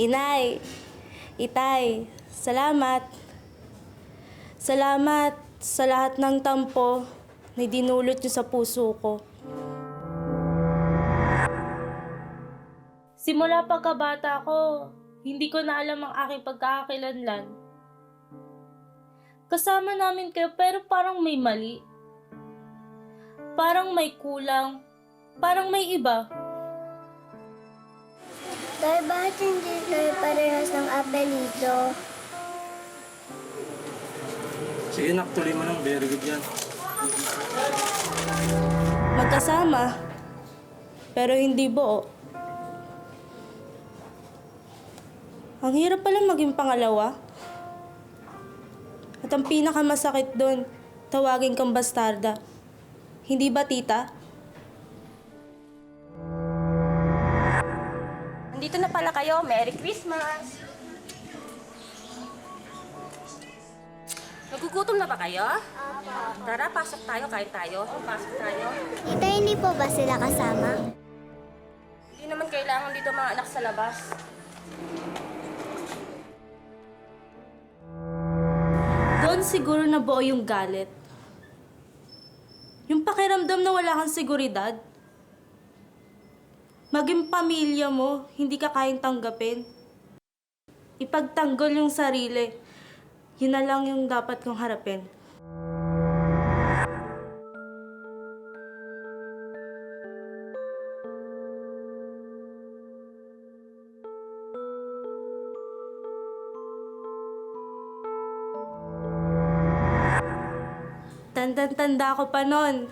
Inay, Itay, salamat. Salamat sa lahat ng tampo na dinulot niyo sa puso ko. Simula pagkabata ko, hindi ko na alam ang aking pagkakakilanlan. Kasama namin kayo pero parang may mali. Parang may kulang. Parang may iba. Dahil bakit hindi kayo parehas ng apelyido? Sige nak, tuloy mo lang. Very good yan. Magkasama, pero hindi buo. Ang hirap pala maging pangalawa. At ang pinakamasakit doon, tawagin kang bastarda. Hindi ba, tita? Nandito na pala kayo. Merry Christmas! Nagugutom na ba kayo? Tara, pasok tayo, kain tayo. Pasok tayo. Tita, hindi po ba sila kasama? Hindi naman kailangan dito mga anak sa labas. Doon siguro na buo yung galit. Yung pakiramdam na wala kang seguridad. Maging pamilya mo, hindi ka kayang tanggapin. Ipagtanggol yung sarili. Yun na lang yung dapat kong harapin. Tandang-tanda ko pa nun.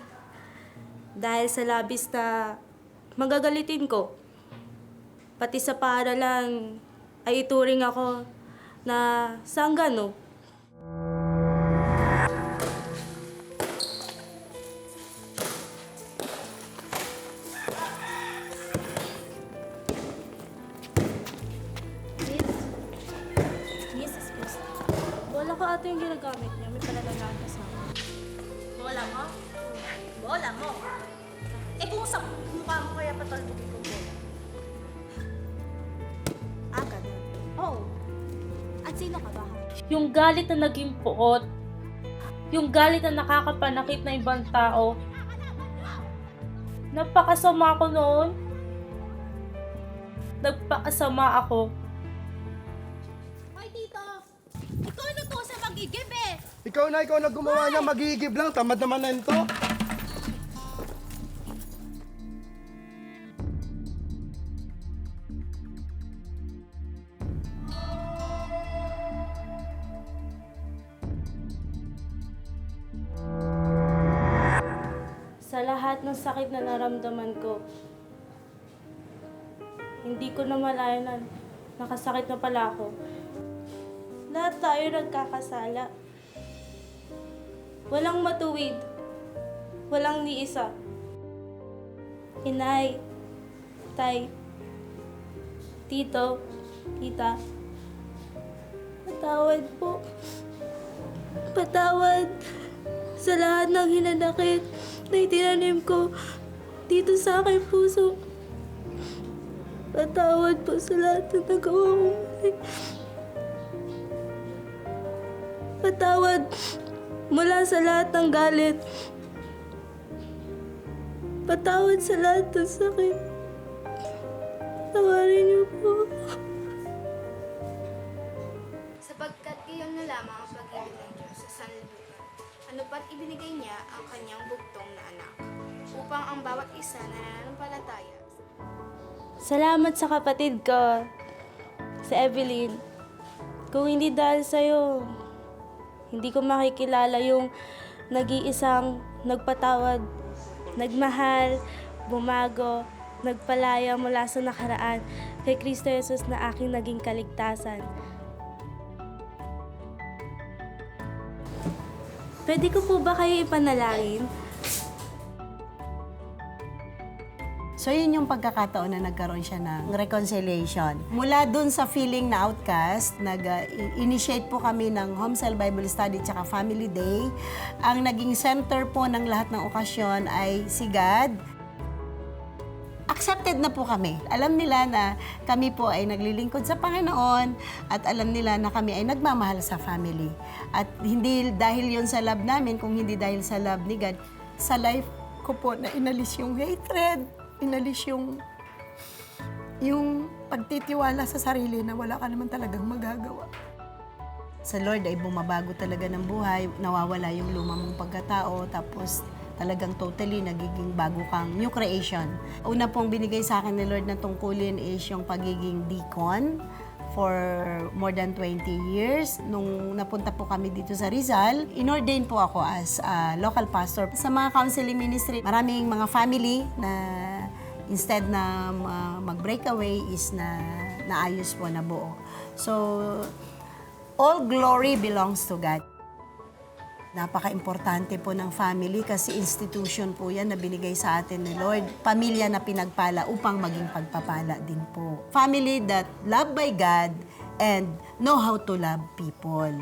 Dahil sa labis na magagalitin ko. Pati sa paaralan ay ituring ako na sanggano. Bola ko yung ginagamit niya. May palalagaan kasama. Bola mo? Bola mo? Eh kung sa mukha mo kaya patulbugin ko bola. Ah, ganun. Oo. At sino ka ba? Yung galit na naging puot. Yung galit na nakakapanakit na ibang tao. Napakasama ko noon. Nagpakasama ako. Hoy, Tito! Ikaw na po sa magigib eh! Ikaw na, ikaw na gumawa niya, magigib lang. Tamad naman na ito. Sa lahat ng sakit na naramdaman ko, hindi ko na malaya na nakasakit na pala ako. Lahat tayo nagkakasala. Walang matuwid. Walang ni isa. Inay, tay, tito, tita, patawad po. Patawad sa lahat ng hinanakit na itinanim ko dito sa aking puso. Patawad po sa lahat ng nagawa mali. Patawad mula sa lahat ng galit. Patawad sa lahat ng sakit. Tawarin niyo po. sapagkat iyon na lamang Ano pa't ibinigay niya ang kanyang bugtong na anak, upang ang bawat isa na nananampalataya Salamat sa kapatid ko, sa Evelyn. Kung hindi dahil sa'yo, hindi ko makikilala yung nag-iisang nagpatawad, nagmahal, bumago, nagpalaya mula sa nakaraan kay Kristo Jesus na aking naging kaligtasan. Pwede ko po ba kayo ipanalangin? So yun yung pagkakataon na nagkaroon siya ng reconciliation. Mula dun sa feeling na outcast, nag-initiate po kami ng Home Cell Bible Study tsaka Family Day. Ang naging center po ng lahat ng okasyon ay si God. Accepted na po kami. Alam nila na kami po ay naglilingkod sa Panginoon at alam nila na kami ay nagmamahal sa family. At hindi dahil yon sa love namin, kung hindi dahil sa love ni God, sa life ko po na inalis yung hatred, inalis yung yung pagtitiwala sa sarili na wala ka naman talagang magagawa. Sa Lord ay bumabago talaga ng buhay, nawawala yung luma mong pagkatao, tapos talagang totally nagiging bago kang new creation. Una pong binigay sa akin ni Lord na tungkulin is yung pagiging deacon for more than 20 years. Nung napunta po kami dito sa Rizal, inordain po ako as a local pastor. Sa mga counseling ministry, maraming mga family na instead na mag-breakaway is na naayos po na buo. So, all glory belongs to God. Napaka-importante po ng family kasi institution po yan na binigay sa atin ni Lord. Pamilya na pinagpala upang maging pagpapala din po. Family that loved by God and know how to love people.